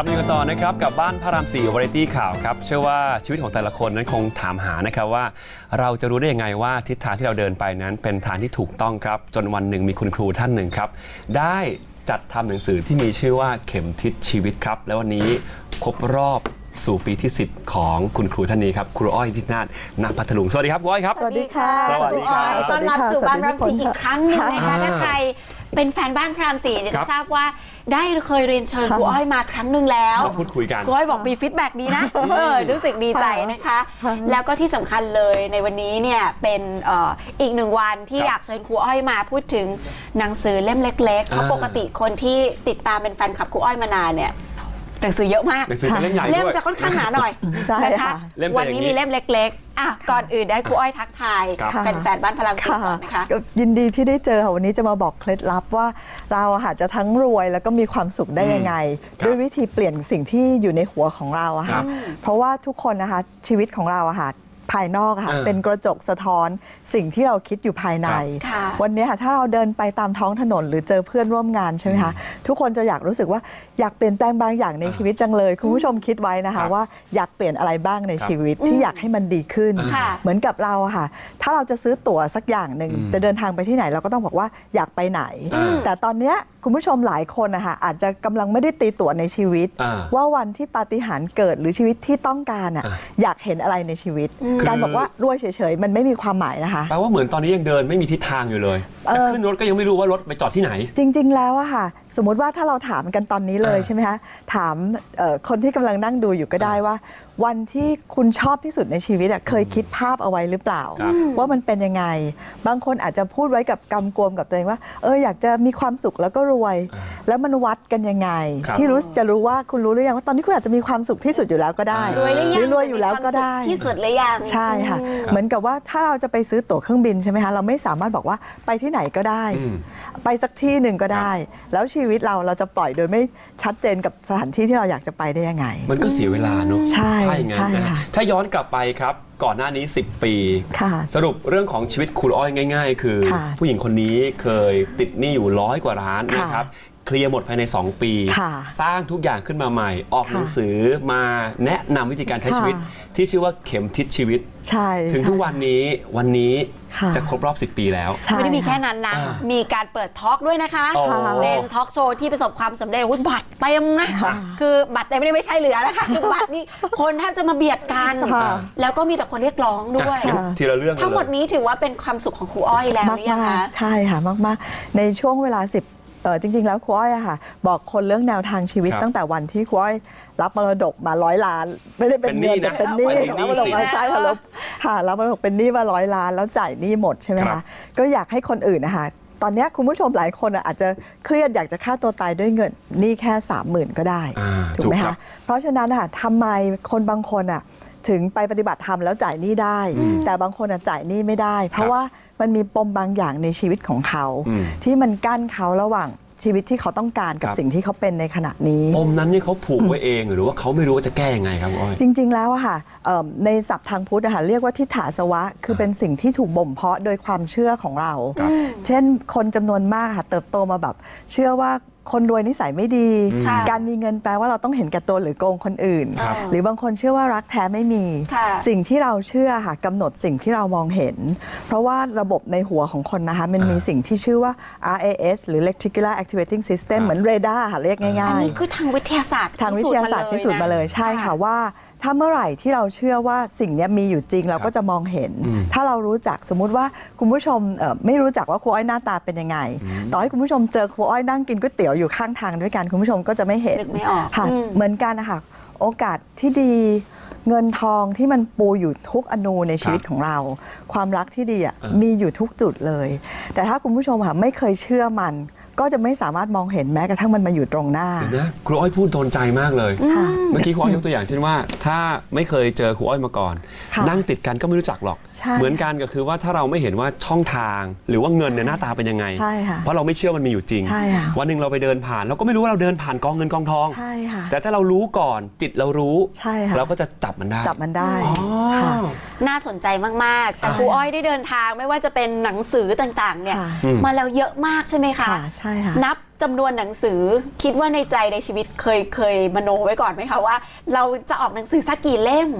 ลับมาอยู่กันต่อนะครับกับบ้านพระรามสี่วาไรตี้ข่าวครับเชื่อว่าชีวิตของแต่ละคนนั้นคงถามหานะครับว่า เราจะรู้ได้ยังไงว่าทิศทางที่เราเดินไปนั้น เป็นทางที่ถูกต้องครับ จนวันหนึ่งมีคุณครูท่านหนึ่งครับ ได้จัดทำหนังสือที่มีชื่อว่าเข็มทิศชีวิตครับ และวันนี้ครบรอบสู่ปีที่ 10 ของคุณครูท่านนี้ครับครูอ้อยทิศนาถณพัทลุงสวัสดีครับครูอ้อยครับ สวัสดีค่ะสวัสดีครับสวัสดีค่ะต้อนรับสู่บ้านพระรามสี่สวัสดีอีกครั้งหนึ่งนะคะอ่าถ้าใครเป็นแฟนบ้านพระรามสี่เนี่ยครัจะบทราบว่า ได้เคยเรียนเชิญค่ะครูอ้อยมาครั้งหนึ่งแล้วมาพูดคุยกัน ครูอ้อยบอกมีฟีดแบ็กดีนะเออรู้สึกดีใจนะคะค่ะแล้วก็ที่สำคัญเลยในวันนี้เนี่ยเป็นเอ่ออีกหนึ่งวันที่ครับอยากเชิญครูอ้อยมาพูดถึงหนังสือเล่มเล็กๆเพราะอ่าปกติคนที่ติดตามเป็นแฟนคลับครูอ้อยมานานเนี่ย หนังสือเยอะมาก หนังสือจะเล่มใหญ่เล่มด้วยจะค่อนข้างหนาหน่อยใช่นะคะค่ะเล่มจะวันอย่างนี้นี้มีเล่มเล็กๆอะก่อนอื่นได้ครูอ้อยทักทายครับ แฟนๆบ้านพระรามสี่ก่อนนะคะ ก็ยินดีที่ได้เจอค่ะวันนี้จะมาบอกเคล็ดลับว่า เราอะค่ะจะทั้งรวยแล้วก็มีความสุขได้ยังไง ครับด้วยวิธีเปลี่ยนสิ่งที่อยู่ในหัวของเราอะครัค่ะบเพราะว่าทุกคนนะคะชีวิตของเราอะค่ะ ภายนอกอะค่ะ เออเป็นกระจกสะท้อนสิ่งที่เราคิดอยู่ภายใน ครับค่ะวันนี้ค่ะถ้าเราเดินไปตามท้องถนนหรือเจอเพื่อนร่วมงานใช่ไหมคะทุกคนจะอยากรู้สึกว่าอยากเปลี่ยนแปลงบางอย่างในชีวิตจังเลยคุณผู้ชมคิดไว้นะครัคะ บว่าอยากเปลี่ยนอะไรบ้างในครับชีวิตที่อยากให้มันดีขึ้น ค่ะ เหมือนกับเราอะค่ะ ถ้าเราจะซื้อตั๋วสักอย่างหนึ่งอืมจะเดินทางไปที่ไหนเราก็ต้องบอกว่าอยากไปไหนอืมแต่ตอนเนี้ยคุณผู้ชมหลายคนนะคะอาจจะกำลังไม่ได้ตีตั๋วในชีวิตอ่าว่าวันที่ปาฏิหาริย์เกิดหรือชีวิตที่ต้องการอะอ่าอยากเห็นอะไรในชีวิตคือการบอกว่ารวยเฉยๆ มันไม่มีความหมายนะคะแปลว่าเหมือนตอนนี้ยังเดินไม่มีทิศทางอยู่เลยเออ จะขึ้นรถก็ยังไม่รู้ว่ารถไปจอดที่ไหน จริง ๆ แล้วอะค่ะ สมมุติว่าถ้าเราถามกันตอนนี้เลยอ่าใช่ไหมคะถามเอ่อคนที่กำลังนั่งดูอยู่ก็ได้ว่า วันที่คุณชอบที่สุดในชีวิตอะเคยคิดภาพเอาไว้หรือเปล่าครับว่ามันเป็นยังไง บางคนอาจจะพูดไว้กับกำกวมกับตัวเองว่าเอออยากจะมีความสุขแล้วก็รวยอ่าแล้วมันวัดกันยังไงครับที่รู้จะรู้ว่าคุณรู้หรือยังว่าตอนนี้คุณอาจจะมีความสุขที่สุดอยู่แล้วก็ได้อ่ารวยหรือยังรวยอยู่แล้วก็ได้มีความสุขที่สุดหรือยังใช่ค่ะอืมเหมือนกับว่าถ้าเราจะไปซื้อตั๋วเครื่องบินใช่ไหมคะเราไม่สามารถบอกว่าไปที่ไหนก็ได้อืมไปสักที่หนึ่งก็ได้ แล้วชีวิตเราเราจะปล่อยโดยไม่ชัดเจนกับสถานที่ที่เราอยากจะไปได้ยังไง มันก็เสียเวลาเนอะใช่ถ้าอย่างนั้นใช่นะค่ะถ้าย้อนกลับไปครับก่อนหน้านี้ 10 ปีค่ะสรุปเรื่องของชีวิตครูอ้อยง่าย ๆ คือค่ะผู้หญิงคนนี้เคยติดหนี้อยู่ร้อยกว่าล้านค่ะนะครับ เคลียร์หมดภายใน 2 ปี ค่ะสร้างทุกอย่างขึ้นมาใหม่ ออกค่ะหนังสือมาแนะนำวิธีการใช้ค่ะ ชีวิต ที่ชื่อว่าเข็มทิศชีวิต ใช่ ถึงทุกวันนี้วันนี้ค่ะ จะครบรอบ 10 ปีแล้ว ใช่ไม่ได้มีแค่ค่ะนั้นนะ อ่ามีการเปิดทอล์กด้วยนะคะโอ้เป็นทอล์กโชว์ที่ประสบความสำเร็จอุ๊ยบัตรเต็มนะ ค่ะคือบัตรเต็มไม่ได้ไม่ใช่เหลือนะคะ คือบัตรนี่คนแทบจะมาเบียดกัน ค่ะ แล้วก็มีแต่คนเรียกร้องด้วย อะงั้นทีละเรื่องกันทั้งหมดเลยนี้ถือว่าเป็นความสุขของครูอ้อยแล้วหรือยังมาคะกๆใช่ค่ะมาก ๆ ในช่วงเวลา 10 เออจริง ๆ แล้วครูอ้อยอะค่ะ บอกคนเรื่องแนวทางชีวิตครับตั้งแต่วันที่ครูอ้อยรับมรดกมาร้อยล้าน ไม่ได้เป็นเป็นหนี้เงินแต่นะเป็นหนี้เป็นหนี้รับมรดกสิมาใช่ค่ะรับค่ะรับมรดกเป็นหนี้มาร้อยล้าน แล้วจ่ายหนี้หมดใช่ไหมครัคะบ ก็อยากให้คนอื่นนะคะตอนเนี้ยคุณผู้ชมหลายคนอะอาจจะเครียดอยากจะฆ่าตัวตายด้วยเงินหนี้แค่สามหมื่นก็ได้ อ่าถูกไหมถูกครัคะบ เพราะฉะนั้นนะคะทำไมคนบางคนอะถึงไปปฏิบัติธรรมแล้วจ่ายหนี้ได้อืมแต่บางคนอะจ่ายหนี้ไม่ได้ เพครัราะบว่า มันมีปมบางอย่างในชีวิตของเขาอืมที่มันกั้นเขาระหว่างชีวิตที่เขาต้องการกับครับ สิ่งที่เขาเป็นในขณะนี้ ปมนั้นนี่เขาผูกไว้เองหรือว่าเขาไม่รู้ว่าจะแก้ยังไงครับคุณอ้อย จริง ๆ แล้วอะค่ะเอิ่มในศัพท์ทางพุทธอะค่ะเรียกว่าทิฏฐาสวะ คือเป็นสิ่งที่ถูกบ่มเพาะโดยความเชื่อของเรา ครับ เช่นคนจำนวนมากค่ะเติบโตมาแบบ เชื่อว่า คนรวยนิสัยไม่ดีค่ะการมีเงินแปลว่าเราต้องเห็นแก่ตัวหรือโกงคนอื่นครับหรือบางคนเชื่อว่ารักแท้ไม่มีค่ะสิ่งที่เราเชื่อค่ะกำหนดสิ่งที่เรามองเห็น เพราะว่าระบบในหัวของคนนะคะมันมีอ่าสิ่งที่ชื่อว่า RAS หรือ Reticular Activating System ครับเหมือนเรดาร์ค่ะเรียกอันง่ายนี้คือทางวิทยาศาสตร์ๆทางวิทยาศาสตร์พิสูจน์มาเลยใช่ค่ะว่า ถ้าเมื่อไหร่ที่เราเชื่อว่าสิ่งเนี้ยมีอยู่จริงเราก็จะมองเห็นอืมถ้าเรารู้จักสมมุติว่าคุณผู้ชมเอ่อไม่รู้จักว่าครูอ้อยหน้าตาเป็นยังไง ต่อให้คุณผู้ชมเจอครูอ้อยนั่งกินก๋วยเตี๋ยวอยู่ข้างทางด้วยกันคุณผู้ชมก็จะไม่เห็นนึกไม่ออกค่ะอืม เหมือนกันนะคะโอกาสที่ดี เงินทองที่มันปูอยู่ทุกอนูในชีวิตครับของเรา ความรักที่ดีอะอ่ามีมีอยู่ทุกจุดเลย แต่ถ้าคุณผู้ชมค่ะไม่เคยเชื่อมัน ก็จะไม่สามารถมองเห็นแม้กระทั่งมันมาอยู่ตรงหน้า เดี๋ยวนะครูอ้อยพูดโดนใจมากเลย ค่ะ เมื่อกี้ครูอ้อยยกตัวอย่างเช่นว่า ถ้าไม่เคยเจอครูอ้อยมาก่อน ค่ะนั่งติดกันก็ไม่รู้จักหรอก ใช่เหมือนกันก็คือว่าถ้าเราไม่เห็นว่าช่องทาง หรือว่าเงินเนี่ยหน้าตาเป็นยังไง ใช่ค่ะเพราะเราไม่เชื่อมันมีอยู่จริง ใช่ค่ะ วันหนึ่งเราไปเดินผ่าน เราก็ไม่รู้ว่าเราเดินผ่านกองเงินกองทอง ใช่ค่ะ แต่ถ้าเรารู้ก่อนจิตเรารู้ ใช่ค่ะ เราก็จะจับมันได้ จับมันได้อ๋อค่ะ น่าสนใจมาก ๆ แต่ใช่ครูอ้อยได้เดินทางไม่ว่าจะเป็นหนังสือต่าง ๆ เนี่ย ค่ะอืมมาแล้วเยอะมากใช่ไหมคะ ค่ะใช่ค่ะนับจำนวนหนังสือคิดว่าในใจในชีวิตเคยเคยมโนไว้ก่อนไหมคะว่า เราจะออกหนังสือสักกี่เล่ม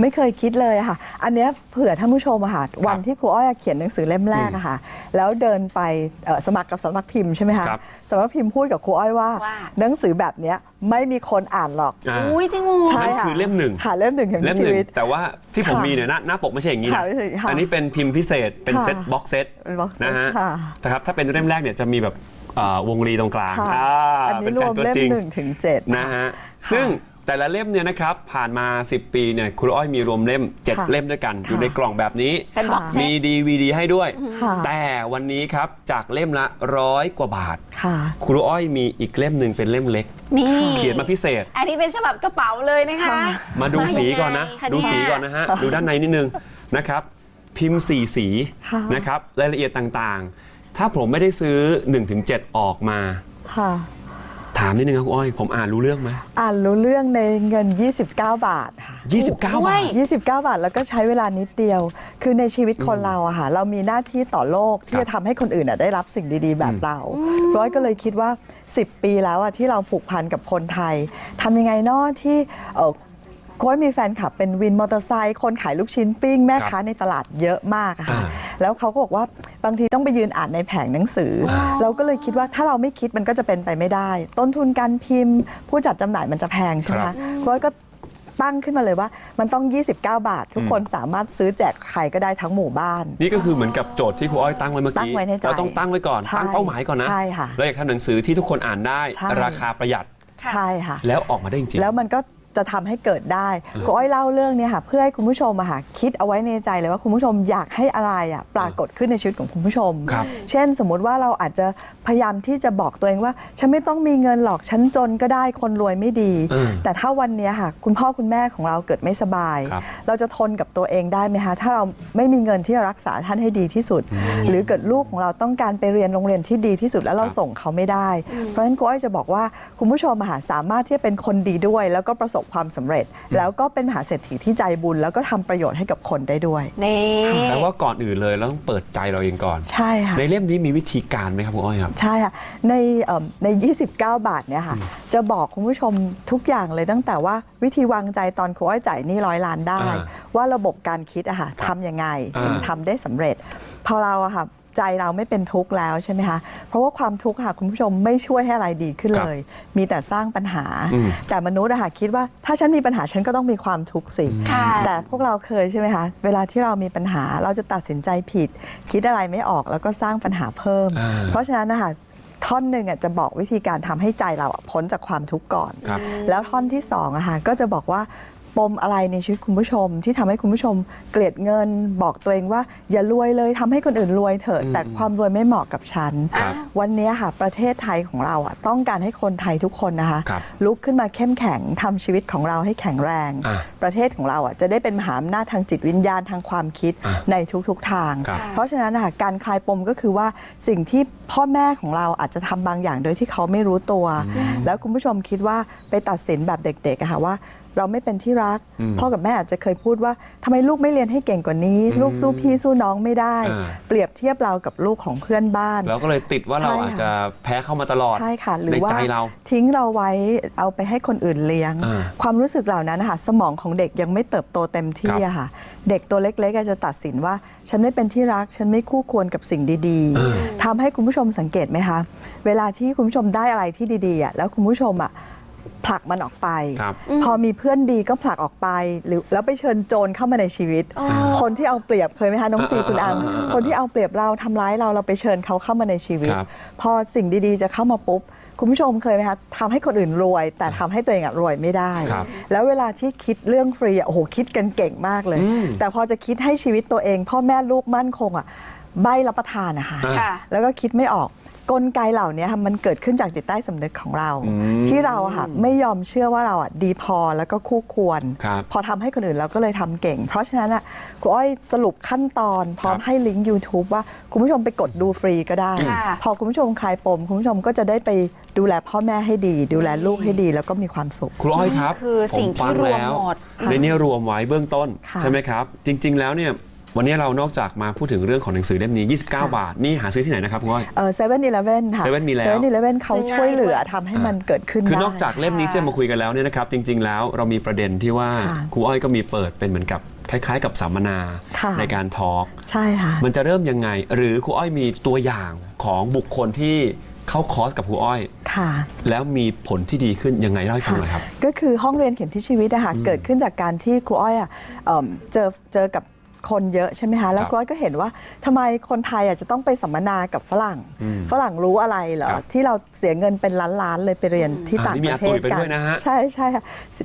ไม่เคยคิดเลยอะค่ะ อันเนี้ยเผื่อท่านผู้ชมอะค่ะวันที่ครูอ้อยเขียนหนังสือเล่มแรกอะค่ะ แล้วเดินไปเอ่อสมัครกับสำนักพิมพ์ใช่ไหมคะครับสำนักพิมพ์พูดกับครูอ้อยว่าว่าหนังสือแบบเนี้ยไม่มีคนอ่านหรอกอ่าอุ้ยจริงเหรอใช่นั่นค่ะคือเล่มหนึ่งค่ะเล่มหนึ่งของเล่มหชีนึ่งวิตแต่ว่าที่ผมค่ะมีเนี่ยหน้าหน้าปกไม่ใช่อย่างนี้ค่ะนะไม่ใช่ค่ะอันนี้เป็นพิมพ์พิเศษเป็นค่ะเซตบ็อกเซตเป็น box set นะฮะค่ะนะครับถ้าเป็นเล่มแรกเนี่ยจะมีแบบเอ่อวงรีตรงกลางค่ะอ่าอันนี้เป็นรแฟวนมตัวเล่มจริงหนึ่งถึงเจ็ด นะฮะซึ่งแต่ละเล่มเนี่ยนะครับผ่านมา 10 ปีเนี่ยครูอ้อยมีรวมเล่มค่ะ7เล่มด้วยกันค่ะอยู่ในกล่องแบบนี้ เป็นบ็อกเซมีต ดีวีดีให้ด้วย ค่ะ แต่วันนี้ครับจากเล่มละร้อยกว่าบาท ค่ะ ครูอ้อยมีอีกเล่มหนึ่งเป็นเล่มเล็ก นี่เขียนมาพิเศษ อันนี้เป็นฉบับกระเป๋าเลยนะคะ ค่ะ มาดูสีก่อนนะ มายังไงคะดูเนี่ยสีก่อนนะฮะ ดูด้านในนิดนึงนะครับ พิมพ์สีสีค่ะ นะครับ รายละเอียดต่างๆ ถ้าผมไม่ได้ซื้อ 1-7 ออกมา ค่ะ ถามนิดนึงครับคุณอ้อย ผมอ่านรู้เรื่องไหม อ่านรู้เรื่องในเงิน 29 บาทค่ะ 29 บาด้วทย29 บาทแล้วก็ใช้เวลานิดเดียว คือในชีวิตคนเราอะค่ะ เรามีหน้าที่ต่อโลกที่ครับจะทำให้คนอื่นอะได้รับสิ่งดีๆ แบบเรา ร้อยก็เลยคิดว่า 10 ปีแล้วอะที่เราผูกพันกับคนไทยทำยังไงเนอะที่เออ ก้อยมีแฟนคลับเป็นวินมอเตอร์ไซค์คนขายลูกชิ้นปิ้งแม่ค้าในตลาดเยอะมากอะค่ะ อ่า แล้วเขาก็บอกว่าบางทีต้องไปยืนอ่านในแผงหนังสืออเราก็เลยคิดว่าถ้าเราไม่คิดมันก็จะเป็นไปไม่ได้ ต้นทุนการพิมพ์ ผู้จัดจำหน่ายมันจะแพงใช่ไหมครัคะบร้อยก็ตั้งขึ้นมาเลยว่า มันต้อง 29 บาท ทุกคนสามารถซื้อแจกใครก็ได้ทั้งหมู่บ้าน นี่ก็คือเหมือนกับโจทย์ที่ครูอ้อยตั้งไว้เมื่อตั้กี้งไว้ในใจเราต้องตั้งไว้ก่อนใช่ตั้งเป้าหมายก่อนนะใช่ค่ะแล้วอยากทำหนังสือที่ทุกคนอ่านได้ ใช่ ราคาประหยัดค่ะใช่ค่ะ แล้วออกมาได้จริง แล้วมันก็ จะทำให้เกิดได้ก็อ้อยเล่าเรื่องเนี้ค่ะเพื่อให้คุณผู้ชมอะค่ะคิดเอาไว้ในใจเลยว่าคุณผู้ชมอยากให้อะไรอะปรากฏขึ้นในชีวิตของคุณผู้ชมครับเช่นสมมุติว่าเราอาจจะพยายามที่จะบอกตัวเองว่า ฉันไม่ต้องมีเงินหรอกฉันจนก็ได้คนรวยไม่ดีเออแต่ถ้าวันเนี้ยค่ะ คุณพ่อคุณแม่ของเราเกิดไม่สบายครับเราจะทนกับตัวเองได้ไหมคะถ้าเราไม่มีเงินที่จะรักษาท่านให้ดีที่สุด หรือเกิดลูกของเราต้องการไปเรียนโรงเรียนที่ดีที่สุดแล้วเราครับส่งเขาไม่ได้ เพราะฉะนั้นกูอ้อยจะบอกว่าคุณผู้ชมอะค่ะสามารถที่จะเป็นคนดีด้วย แล้วก็ประสบความสำเร็จ แล้วก็เป็นมหาเศรษฐีที่ใจบุญ แล้วก็ทำประโยชน์ให้กับคนได้ด้วย นี่แปลว่าก่อนอื่นเลยเราต้องเปิดใจเราเองก่อน ใช่ค่ะ ในเล่มนี้มีวิธีการไหมครับคุณอ้อยครับ ใช่ค่ะ ในเอิ่มใน 29 บาทเนี่ยค่ะ จะบอกคุณผู้ชมทุกอย่างเลยตั้งแต่ว่าวิธีวางใจตอนครูอ้อยจ่ายหนี่ร้อยล้านได้ อ่าว่าระบบการคิดอะค่ะทำยังไงอ่าถึงทำได้สำเร็จ พอเราอะค่ะ ใจเราไม่เป็นทุกข์แล้วใช่ไหมคะเพราะว่าความทุกข์ค่ะคุณผู้ชมไม่ช่วยให้อะไรดีขึ้นครับเลย มีแต่สร้างปัญหาอืมแต่มนุษย์อะค่ะคิดว่าถ้าฉันมีปัญหาฉันก็ต้องมีความทุกข์สิค่ะแต่พวกเราเคยใช่ไหมคะเวลาที่เรามีปัญหาเราจะตัดสินใจผิด คิดอะไรไม่ออกแล้วก็สร้างปัญหาเพิ่มอ่าเพราะฉะนั้นนะคะท่อนหนึ่งอะจะบอกวิธีการทำให้ใจเราอะพ้นจากความทุกข์ก่อนครับแล้วท่อนที่สองอะค่ะก็จะบอกว่า ปมอะไรในชีวิตคุณผู้ชม ที่ทำให้คุณผู้ชมเกลียดเงินบอกตัวเองว่า อย่ารวยเลยทำให้คนอื่นรวยเถอะอืมแต่ความรวยไม่เหมาะกับฉันครับวันนี้ค่ะประเทศไทยของเราอะต้องการให้คนไทยทุกคนนะคะครับลุกขึ้นมาเข้มแข็งทำชีวิตของเราให้แข็งแรงอะประเทศของเราอะจะได้เป็นมหาอำนาจทางจิตวิญญาณทางความคิดอะในทุกๆทางครับเพราะฉะนั้นนะคะการคลายปมก็คือว่าสิ่งที่พ่อแม่ของเราอาจจะทำบางอย่างโดยที่เขาไม่รู้ตัว แล้วคุณผู้ชมคิดว่าไปตัดสินแบบเด็กๆอะค่ะว่า เราไม่เป็นที่รักอืมพ่อกับแม่อาจจะเคยพูดว่าทำไมลูกไม่เรียนให้เก่งกว่านี้อืมลูกสู้พี่สู้น้องไม่ได้อ่าเปรียบเทียบเรากับลูกของเพื่อนบ้านแล้วก็เลยติดว่าเราใช่ค่ะอาจจะแพ้เข้ามาตลอดใช่ค่ะหรือในว่าใจเราทิ้งเราไว้เอาไปให้คนอื่นเลี้ยงอ่าความรู้สึกเหล่านั้นนะคะสมองของเด็กยังไม่เติบโตเต็มที่ครับอะค่ะเด็กตัวเล็กๆอาจจะตัดสินว่า ฉันไม่เป็นที่รัก ฉันไม่คู่ควรกับสิ่งดีอ่าๆทำให้คุณผู้ชมสังเกตไหมคะ เวลาที่คุณผู้ชมได้อะไรที่ดีๆอะแล้วคุณผู้ชมอะ ผลักมันออกไปครับพอมีเพื่อนดีก็ผลักออกไปหรือแล้วไปเชิญโจรเข้ามาในชีวิตอ๋อคนที่เอาเปรียบเคยไหมคะน้องซีอ่าคุณอามอ่าอ่าคนที่เอาเปรียบเราทำร้ายเราเราไปเชิญเขาเข้ามาในชีวิตครับพอสิ่งดีๆ จะเข้ามาปุ๊บคุณผู้ชมเคยไหมคะทำให้คนอื่นรวย แต่ทำให้ตัวเองอะรวยไม่ได้ครับแล้วเวลาที่คิดเรื่องฟรีอะโอ้โหคิดกันเก่งมากเลยอืมแต่พอจะคิดให้ชีวิตตัวเอง พ่อแม่ลูกมั่นคงอะใบรับประทานนะคะอ่าค่ะแล้วก็คิดไม่ออก กลไกเหล่านี้ค่ะมันเกิดขึ้นจากจิตใต้สำนึกของเรา อืมที่เราอะค่ะไม่ยอมเชื่อว่าเราอะดีพอแล้วก็คู่ควร ครับพอทำให้คนอื่นเราก็เลยทำเก่ง เพราะฉะนั้นอะครูอ้อยสรุปขั้นตอน พร้อมครับให้ลิงก์ YouTube ว่าคุณผู้ชมไปกดดูฟรีก็ได้ ค่ะ พอคุณผู้ชมคลายปม คุณผู้ชมก็จะได้ไปดูแลพ่อแม่ให้ดี ดูแลลูกให้ดีแล้วก็มีความสุข ครูอ้อยครับคือสิ่งผมฟัที่รวมแล้วหมด ในนี้รวมไว้เบื้องต้นค่ะ ใช่ไหมครับ จริง ๆ แล้วเนี่ย วันนี้เรานอกจากมาพูดถึงเรื่องของหนังสือเล่มนี้ 29 บาท นี่หาซื้อที่ไหนนะครับคุณก้อยเออเซเว่นอีเลฟเว่นค่ะ 7-Eleven มีแล้วเซเว่นอีเลฟเว่นเขาซื้อง่ายช่วยเหลือด้วยทำให้มันเกิดขึ้นคือได้นอกจากเล่มนี้ที่จะมาคุยกันแล้วเนี่ยนะครับจริง ๆ แล้วเรามีประเด็นที่ว่าค่ะครูอ้อยก็มีเปิดเป็นเหมือนกับคล้ายๆ กับสัมมนาค่ะในการทอล์กใช่ค่ะมันจะเริ่มยังไง หรือครูอ้อยมีตัวอย่างของบุคคลที่เข้าคอร์สกับครูอ้อยค่ะ แล้วมีผลที่ดีขึ้นยังไงเล่าให้ฟังหน่อยครับ ก็คือห้องเรียนเข็มที่ชีวิตนะคะเกิดขึ้นจากการที่ครูอ้อยอะเอิ่มเจอเจอกับ คนเยอะใช่ไหมคะแล้วครับครูอ้อยก็เห็นว่าทำไมคนไทยอะจะต้องไปสัมมนากับฝรั่งอืมฝรั่งรู้อะไรเหรอครับที่เราเสียเงินเป็นล้านๆเลยไปเรียนที่อ่าต่างนี่มีประเทศอาตุ๋ยไปกัด้วยนะฮะใช่ใช่ค่ะ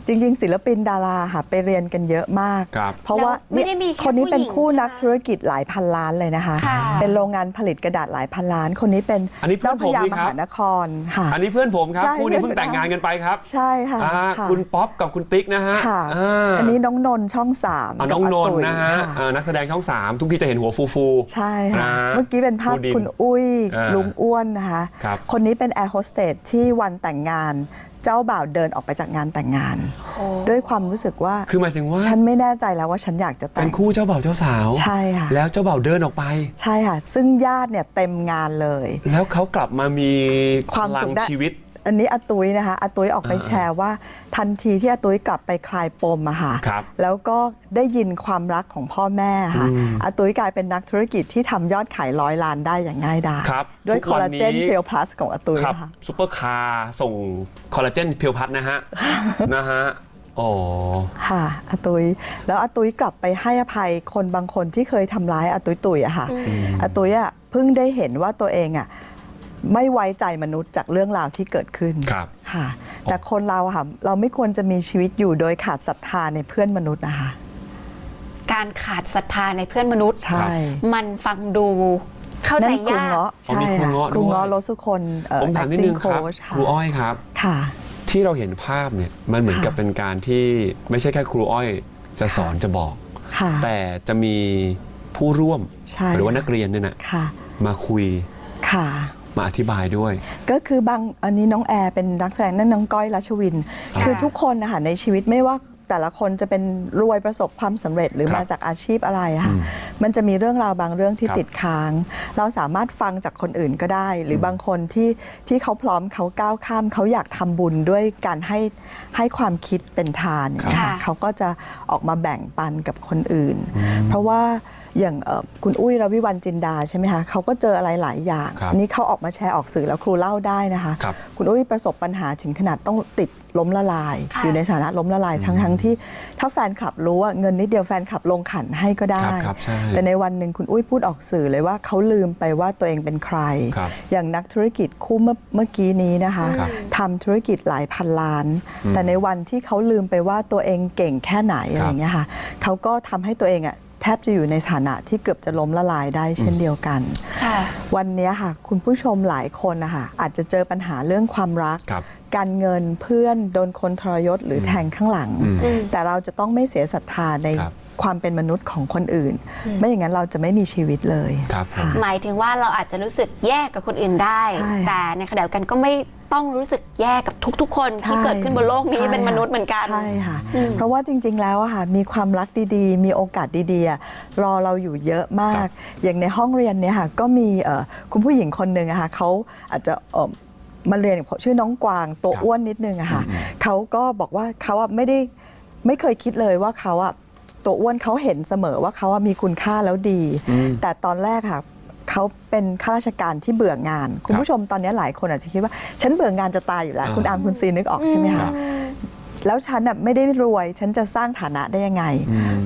จริง ๆ ศิลปินดาราค่ะไปเรียนกันเยอะมากครับเพราะว่าแล้วไม่ได้มีแค่คนนี้เป็นผู้หญิงคู่นักใช่ไหมธุรกิจหลายพันล้านเลยนะคะค่ะเป็นโรงงานผลิตกระดาษหลายพันล้าน คนนี้เป็นอันนี้เพื่อเจ้านพผมระยานี่มครับหานครค่ะ อันนี้เพื่อนผมครับใช่คู่นี้เพิ่งเพื่อนแต่งงานกันไปครับ ใช่ค่ะอ่าค่ะคุณป๊อปกับคุณติ๊กนะฮะค่ะาอันนี้น้องนนท์ช่องสามอ่ากับน้องนนท์ตุ๋ยนะฮะค่อ่านักแสดงช่อง 3 ทุกทีจะเห็นหัวฟูฟูใช่ค่ะนะเมื่อกี้เป็นภาพครูดินคุณอุ้ยอ่าลุงอ้วนนะคะครับคนนี้เป็นแอร์โฮสเตสที่วันแต่งงานเจ้าบ่าวเดินออกไปจากงานแต่งงาน ด้วยความรู้สึกว่า คือหมายถึงว่า ฉันไม่แน่ใจแล้วว่าฉันอยากจะแต่เป็งนคู่เจ้าบ่าวเจ้าสาว ใช่ค่ะ แล้วเจ้าบ่าวเดินออกไป ใช่ค่ะ ซึ่งญาติเนี่ยเต็มงานเลย แล้วเขากลับมามีความพลัสุงขได้ชีวิต อันนี้อาตุ้ยนะคะอาตุ้ยออกไปอ่าแชร์ว่าทันทีที่อาตุ้ยกลับไปคลายปมอะค่ะครับแล้วก็ได้ยินความรักของพ่อแม่ค่ะอืมอาตุ้ยกลายเป็นนักธุรกิจที่ทำยอดขายร้อยล้านได้อย่างง่ายดายครับด้วยทุคกอลวัลานนี้เจนเพียวพลัสของอาตุ้ยครับค่ะซุปเปอร์คาร์ส่งคอลลาเจนเพียวพัดนะฮะนะฮะโอ้ค่ะอาตุยแล้วอาตุยกลับไปให้อภัยคนบางคนที่เคยทำร้ายอาตุยตุยอะค่ะอาตุยอะเพิ่งได้เห็นว่าตัวเองอะ ไม่ไว้ใจมนุษย์จากเรื่องราวที่เกิดขึ้นครับ ค่ะ แต่คนเราอะค่ะเราไม่ควรจะมีชีวิตอยู่โดยขาดศรัทธาในเพื่อนมนุษย์นะคะ การขาดศรัทธาในเพื่อนมนุษย์ใช่ มันฟังดูเข้าใจนั่นครูยาก เงาะอ๋อมีใช่ครูค่ะเงาะครูเงาะด้วยรสุคนเอ่อ ผมถามนิดนึง acting ครับ coach ครูอ้อยครับ ค่ะ ที่เราเห็นภาพเนี่ยมันเหมือนค่ะกับเป็นการที่ไม่ใช่แค่ครูอ้อยจะสอนจะบอก ค่ะ แต่จะมีผู้ร่วมใช่ หรือว่านักเรียนเนี่ยนะค่ะ มาคุยค่ะ มาอธิบายด้วย ก็คือบางอันนี้น้องแอร์เป็นนักแสดงนั่นน้องก้อยรัชวินค่ะคือทุกคนนะคะในชีวิตไม่ว่า แต่ละคนจะเป็นรวยประสบความสำเร็จหรือครับมาจากอาชีพอะไรอะค่ะมันจะมีเรื่องราวบางเรื่องที่ครับติดค้าง เราสามารถฟังจากคนอื่นก็ได้ หรือบางคนที่ที่เขาพร้อมเขาก้าวข้ามเขาอยากทำบุญด้วยการให้ให้ความคิดเป็นทานอย่างเงี้ยค่ะค่ะเขาก็จะออกมาแบ่งปันกับคนอื่น เพราะว่าอย่างเอ่อคุณอุ้ยรวิวันจินดาใช่ไหมคะเขาก็เจออะไรหลายอย่างครับอันนี้เขาออกมาแชร์ออกสื่อแล้วครูเล่าได้นะคะครับคุณอุ้ยประสบปัญหาถึงขนาดต้องติด ล้มละลายค่ะอยู่ในสถานะล้มละลายทั้งทั้งที่ ถ้าแฟนคลับรู้ว่าเงินนิดเดียวแฟนคลับลงขันให้ก็ได้ครับครับใช่แต่ในวันหนึ่งคุณอุ้ยพูดออกสื่อเลยว่าเขาลืมไปว่าตัวเองเป็นใครครับอย่างนักธุรกิจคู่เมื่อเมื่อกี้นี้นะคะครับทำธุรกิจหลายพันล้าน แต่ในวันที่เขาลืมไปว่าตัวเองเก่งแค่ไหนอะไรอย่างเงี้ยค่ะเขาก็ทำให้ตัวเองอะแทบจะอยู่ในสถานะที่เกือบจะล้มละลายได้เช่นเดียวกันค่ะวันเนี้ยค่ะ คุณผู้ชมหลายคนนะคะอาจจะเจอปัญหาเรื่องความรักครับ การเงินเพื่อนโดนคนทรยศหรือแทงข้างหลังอืมแต่เราจะต้องไม่เสียศรัทธาในครับความเป็นมนุษย์ของคนอื่น ไม่อย่างนั้นเราจะไม่มีชีวิตเลยครับผมค่ะหมายถึงว่าเราอาจจะรู้สึกแย่กับคนอื่นได้ใช่แต่ในขณะเดียวกันก็ไม่ต้องรู้สึกแย่กับทุก ๆ คนที่ใช่เกิดขึ้นบนโลกนี้ใช่เป็นมนุษย์เหมือนกันใช่ค่ะอืมเพราะว่าจริง ๆ แล้วอะค่ะมีความรักดีๆ มีโอกาสดีๆอะรอเราอยู่เยอะมาก อย่างในห้องเรียนเนี่ยค่ะก็มีเอ่อคุณผู้หญิงคนหนึ่งอะค่ะเขาอาจจะเอ่อ มาเรียนกับชื่อน้องกวางตัวครับอ้วนนิดนึงอะค่ะเขาก็บอกว่าเขาอะไม่ได้ไม่เคยคิดเลยว่าเขาอะตัวอ้วนเขาเห็นเสมอว่าเขาอะมีคุณค่าแล้วดีอืมแต่ตอนแรกค่ะเขาเป็นข้าราชการที่เบื่องาน คุณผู้ชมตอนนี้หลายคนอาจจะคิดว่า ฉันเบื่องานจะตายอยู่แล้วอ่าคุณอาร์มคุณซีนึกออกใช่ไหมครัคะบแล้วฉันน่ะไม่ได้รวย ฉันจะสร้างฐานะได้ยังไง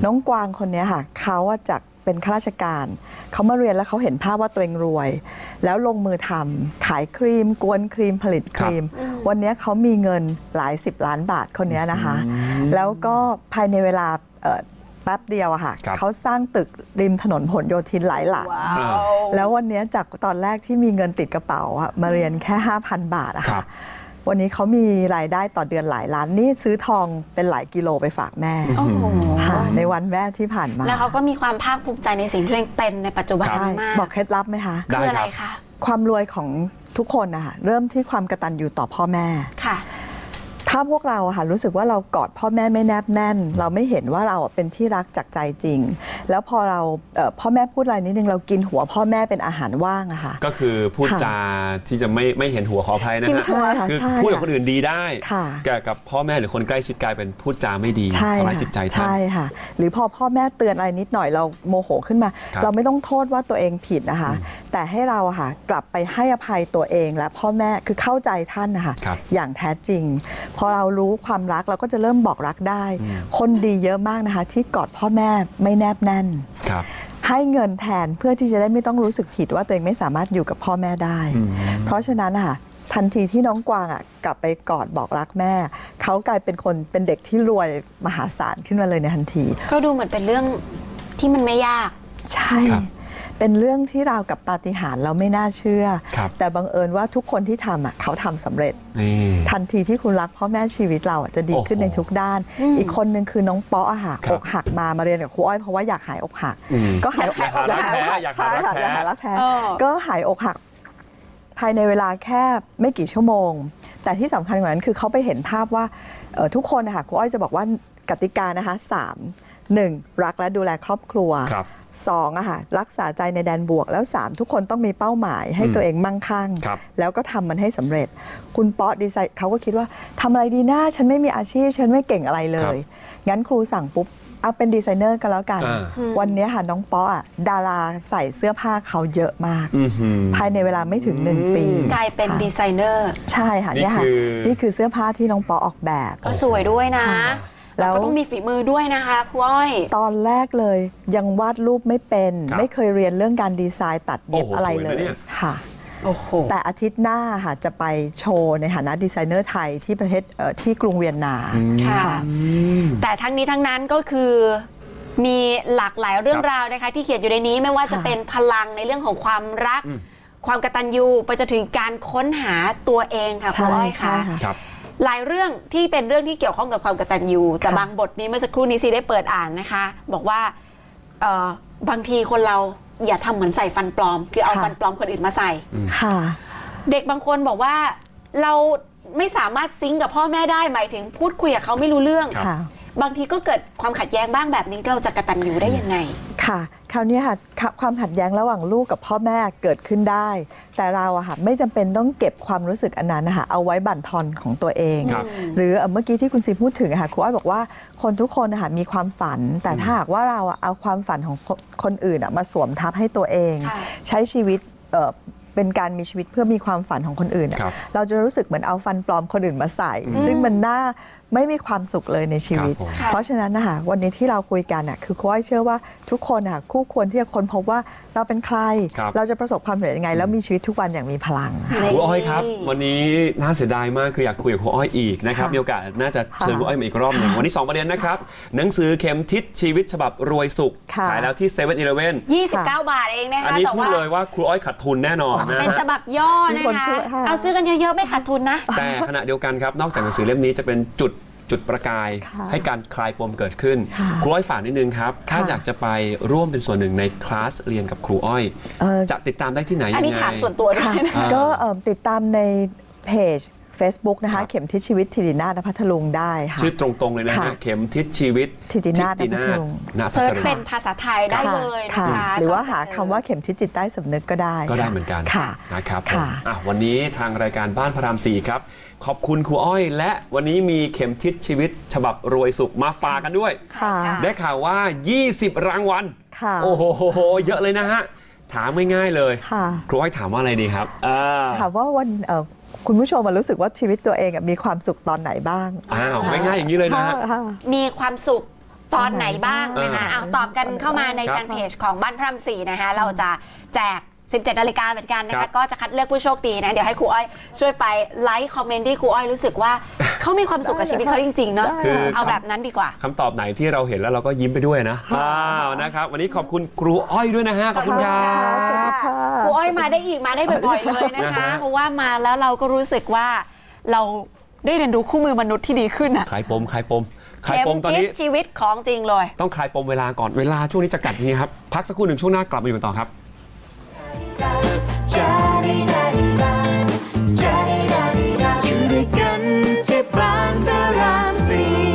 น้องกวางคนเนี้ยค่ะเขาอะจาก เป็นข้าราชการ เขามาเรียนแล้วเขาเห็นภาพว่าตัวเองรวย แล้วลงมือทำขายครีม กวนครีมผลิตครีม วันเนี้ยเขามีเงินหลายสิบล้านบาทคนเนี้ยนะคะ แล้วก็ภายในเวลาเอ่อแป๊บเดียวอะค่ะครับเขาสร้างตึกริมถนนผลโยธินหลายหลังว้าวแล้ววันเนี้ยจากตอนแรกที่มีเงินติดกระเป๋าอะมาเรียนแค่ 5,000 บาทอะครัค่ะบ วันนี้เขามีรายได้ต่อเดือนหลายล้านนี่ซื้อทองเป็นหลายกิโลไปฝากแม่โอ้โห ค่ะในวันแม่ที่ผ่านมาแล้วเขาก็มีความภาคภูมิใจในสิ่งที่ตัวเองเป็นในปัจจุบันใช่มากบอกเคล็ดลับไหมคะได้คืออะไรครับ คะ ความรวยของทุกคนนะคะเริ่มที่ความกระตันอยู่ต่อพ่อแม่ ค่ะ ถ้าพวกเราอะค่ะรู้สึกว่าเรากอดพ่อแม่ไม่แนบแน่น เราไม่เห็นว่าเราอะเป็นที่รักจากใจจริง แล้วพอเราเอ่อพ่อแม่พูดอะไรนิดนึงเรากินหัวพ่อแม่เป็นอาหารว่างอะค่ะก็คือพูดค่ะจาที่จะไม่ไม่เห็นหัวขออภัยนะทิ่มฮะหัวค่ะคือใช่พูดกับคนอื่นดีได้ค่ะแต่กับพ่อแม่หรือคนใกล้ชิดกลายเป็นพูดจาไม่ดีใช่ทำร้ายค่ะจิตใจท่านใช่ค่ะ หรือพอพ่อแม่เตือนอะไรนิดหน่อยเราโมโหขึ้นมาครับเราไม่ต้องโทษว่าตัวเองผิดนะคะ แต่ให้เราอะค่ะกลับไปให้อภัยตัวเองและพ่อแม่คือเข้าใจท่านนะคะครับอย่างแท้จริงพอเรารู้ความรักเราก็จะเริ่มบอกรักได้ คนดีเยอะมากนะคะ ที่กอดพ่อแม่ไม่แนบแน่นครับให้เงินแทนเพื่อที่จะได้ไม่ต้องรู้สึกผิดว่าตัวเองไม่สามารถอยู่กับพ่อแม่ได้ เพราะฉะนั้นนะคะทันทีที่น้องกวางอะกลับไปกอดบอกรักแม่ เขากลายเป็นคนเป็นเด็กที่รวยมหาศาลขึ้นมาเลยในทันที ก็ดูเหมือนเป็นเรื่องที่มันไม่ยาก ใช่ครับ เป็นเรื่องที่เราวกับปาฏิหาริย์เราไม่น่าเชื่อ ครับแต่บังเอิญว่าทุกคนที่ทำอะเขาทำสำเร็จ นี่ ทันทีที่คุณรักพ่อแม่ชีวิตเราอะจะดีขึ้นโอ้โหในทุกด้าน อีกคนนึงคือน้องป๊ออะค่ะครับอกหักมามาเรียนกับครูอ้อยเพราะว่าอยากหายอกหัก อืมก็หายอยากหารักแท้อยากหารักแท้ใช่ค่ะอยากหารักแท้เออก็หายอกหัก ภายในเวลาแค่ไม่กี่ชั่วโมง แต่ที่สำคัญกว่านั้นคือเขาไปเห็นภาพว่าเอ่อทุกคนนะคะครูอ้อยจะบอกว่ากติกานะคะสาม หนึ่งรักและดูแลครอบครัวครับ สองอะค่ะรักษาใจในแดนบวกแล้วสามทุกคนต้องมีเป้าหมายให้อืมตัวเองมั่งคั่ง ครับแล้วก็ทำมันให้สำเร็จ คุณป๊อตดีไซน์เขาก็คิดว่าทำอะไรดีนะฉันไม่มีอาชีพ ฉันไม่เก่งอะไรเลย งั้นครูสั่งปุ๊บเอาเป็นดีไซเนอร์กันแล้วกัน อ่า วันนี้ค่ะน้องป๊ออะดาราใส่เสื้อผ้าเขาเยอะมาก อือหือ ภายในเวลาไม่ถึงหนึ่งปีกลายเป็นค่ะดีไซเนอร์ ใช่ค่ะนี่เนี่ยค่ะคือ นี่คือเสื้อผ้าที่น้องป๊อออกแบบ ก็สวยด้วยนะ ค่ะ แล้แล้ววก็ต้องมีฝีมือด้วยนะคะครูอ้อย ตอนแรกเลยยังวาดรูปไม่เป็น ครับไม่เคยเรียนเรื่องการดีไซน์ตัดเย็บโอ้โหอะไรสวยเลนะยเนี่ย ค่ะ โอ้โห แต่อาทิตย์หน้าค่ะจะไปโชว์ในฐานะดีไซเนอร์ไทยที่ประเทศเอ่อที่กรุงเวียนนาค่ะ แต่ทั้งนี้ทั้งนั้นก็คือมีหลากหลายเรื่องครับราวนะคะที่เขียนอยู่ในนี้ไม่ว่าจะค่ะเป็นพลังในเรื่องของความรักอืมความกตัญญูไปจนถึงการค้นหาตัวเองค่ะครูใช่อ้อยใช่ค่ะค่ะ ครับ หลายเรื่องที่เป็นเรื่องที่เกี่ยวข้องกับความกตัญญูแต่ค่ะบางบทนี้เมื่อสักครู่นี้ซีได้เปิดอ่านนะคะ บอกว่าเอ่อบางทีคนเราอย่าทำเหมือนใส่ฟันปลอม คือเอาฟันปลอมคนอื่นมาใส่ ค่ะ เด็กบางคนบอกว่าเราไม่สามารถซิงก์กับพ่อแม่ได้หมายถึงพูดคุยกับเขาไม่รู้เรื่องครับค่ะ บางทีก็เกิดความขัดแย้งบ้างแบบนี้เราจะกระตันอยู่ได้ยังไง ค่ะ คราวนี้ค่ะค่ะความขัดแย้งระหว่างลูกกับพ่อแม่เกิดขึ้นได้ แต่เราอะค่ะไม่จำเป็นต้องเก็บความรู้สึกอันนั้นนะคะเอาไว้บั่นทอนของตัวเองครับหรือเอ่อเมื่อกี้ที่คุณซีพูดถึงอะค่ะครูอ้อยบอกว่าคนทุกคนนะคะมีความฝัน แต่ถ้าหากว่าเราอะเอาความฝันของคนคนอื่นอะมาสวมทับให้ตัวเองค่ะใช้ชีวิตเอ่อเป็นการมีชีวิตเพื่อมีความฝันของคนอื่นอะครับเราจะรู้สึกเหมือนเอาฟันปลอมคนอื่นมาใส่อืมซึ่งมันน่าไม่มีความสุขเลยในชีวิต ครับผมค่ะเพราะฉะนั้นนะคะวันนี้ที่เราคุยกันน่ะคือครูอ้อยเชื่อว่าทุกคนน่ะคู่ควรที่จะค้นพบว่าเราเป็นใคร ครับ เราจะประสบความสำเร็จยังไง แล้วมีชีวิตทุกวันอย่างมีพลัง ครูอ้อยครับ วันนี้น่าเสียดายมากคืออยากคุยกับครูอ้อยอีกนะครับค่ะมีโอกาสน่าจะเชิญค่ะครูอ้อยมาอีกรอบหนึ่งวันนี้ 2 ประเด็นนะครับหนังสือเข็มทิศชีวิตฉบับรวยสุขค่ะ ขายแล้วที่7 e เ e ่ e อ29 บาทเองนะคะอันนี้แต่พูดว่าเลยว่าครูอ้อยขาดทุนแน่นอนนะเป็นฉบับย่อมีนะคนคะ ช่วยให้ เอาซื้อกันเยอะๆ ไม่ขาดทุนนะ แต่ขณะเดียวกันครับนอกจากหนังสือเล่มนี้จะเป็นจุด จุดประกายค่ะให้การคลายปมเกิดขึ้น ค่ะครูอ้อยฝากนิดนึงครับ ถ้าค่ะ อยากจะไปร่วมเป็นส่วนหนึ่งในคลาสเรียนกับครูอ้อย เอ่อ จะติดตามได้ที่ไหนอัยันงนี้ไง ถามส่วนตัวด้วค่ะยนะอ่าก็เอิ่มติดตามในเพจ Facebook นะครัคะ บ เข็มทิศชีวิตธิตินาถพัทลุงได้ค่ะ ชื่อตรงๆเลยนะฮะค่ะเข็มทิศชีวิตทิตินาถทิณพัทลุง ณพัเซิร์ชทลุง เป็นภาษาไทยได้เลยนะค่ะ คะหรือว่าหาก็จะคำว่าเข็มทิศจิตใต้สำนึกก็ได้ก็ได้ค่ะเหมือนกันค่ะ นะครับผมค่ะ อะวันนี้ทางรายการบ้านพระรามสี่ครับ ขอบคุณครูอ้อย และวันนี้มีเข็มทิศชีวิต ฉบับรวยสุขมาฝากกันด้วยค่ะค่ะ ได้ข่าวว่า 20 รางวัล ค่ะ โอ้โห เยอะเลยนะฮะ ถามง่ายๆเลย ค่ะ ครูอ้อยถามว่าอะไรดีครับอ่าถามว่าวันเอ่อคุณผู้ชมมารู้สึกว่าชีวิตตัวเองอะมีความสุขตอนไหนบ้างอ้าวง่ายๆอย่างนี้เลยนะฮะ ค่ะ มีความสุขตอนไหนบ้างนะคะอ่าเอาตอบกันเข้ามาในครับ แฟนเพจของบ้านพระรามสี่นะคะ เราจะแจก 17นาฬิกาเหมือนกันนะครัคะบ ก็จะคัดเลือกผู้โชคดีนะ เดี๋ยวให้ครูอ้อยช่วยไปไลค์คอมเมนต์ที่ครูอ้อยรู้สึกว่า เขามีความสุขกับชีวิตเขาจริง ๆ เนาะคือ เอาแบบนั้นดีกว่า คำตอบไหนที่เราเห็นแล้วเราก็ยิ้มไปด้วยนะอ้าวนะครับ วันนี้ขอบคุณครูอ้อยด้วยนะฮะ ขอบคุณครัค่ะบสวัสดีค่ะ ครูอ้อยมาได้อีกมาได้บ่อยๆเลยนะนะคะฮะเพราะว่ามาแล้วเราก็รู้สึกว่าเราได้เรียนรู้คู่มือมนุษย์ที่ดีขึ้นอะคลายปมคลายปมคลายเข็มปมตอนทิศนี้ชีวิตของจริงเลย ต้องคลายปมเวลาก่อน เวลาช่วงนี้จะกัดอย่างนี้ครับ พักสักครู่หนึ่งช่วงหน้ากลับมาอยู่กันต่อครับ อยู่ด้วยกันที่บบ้านพระรามสี่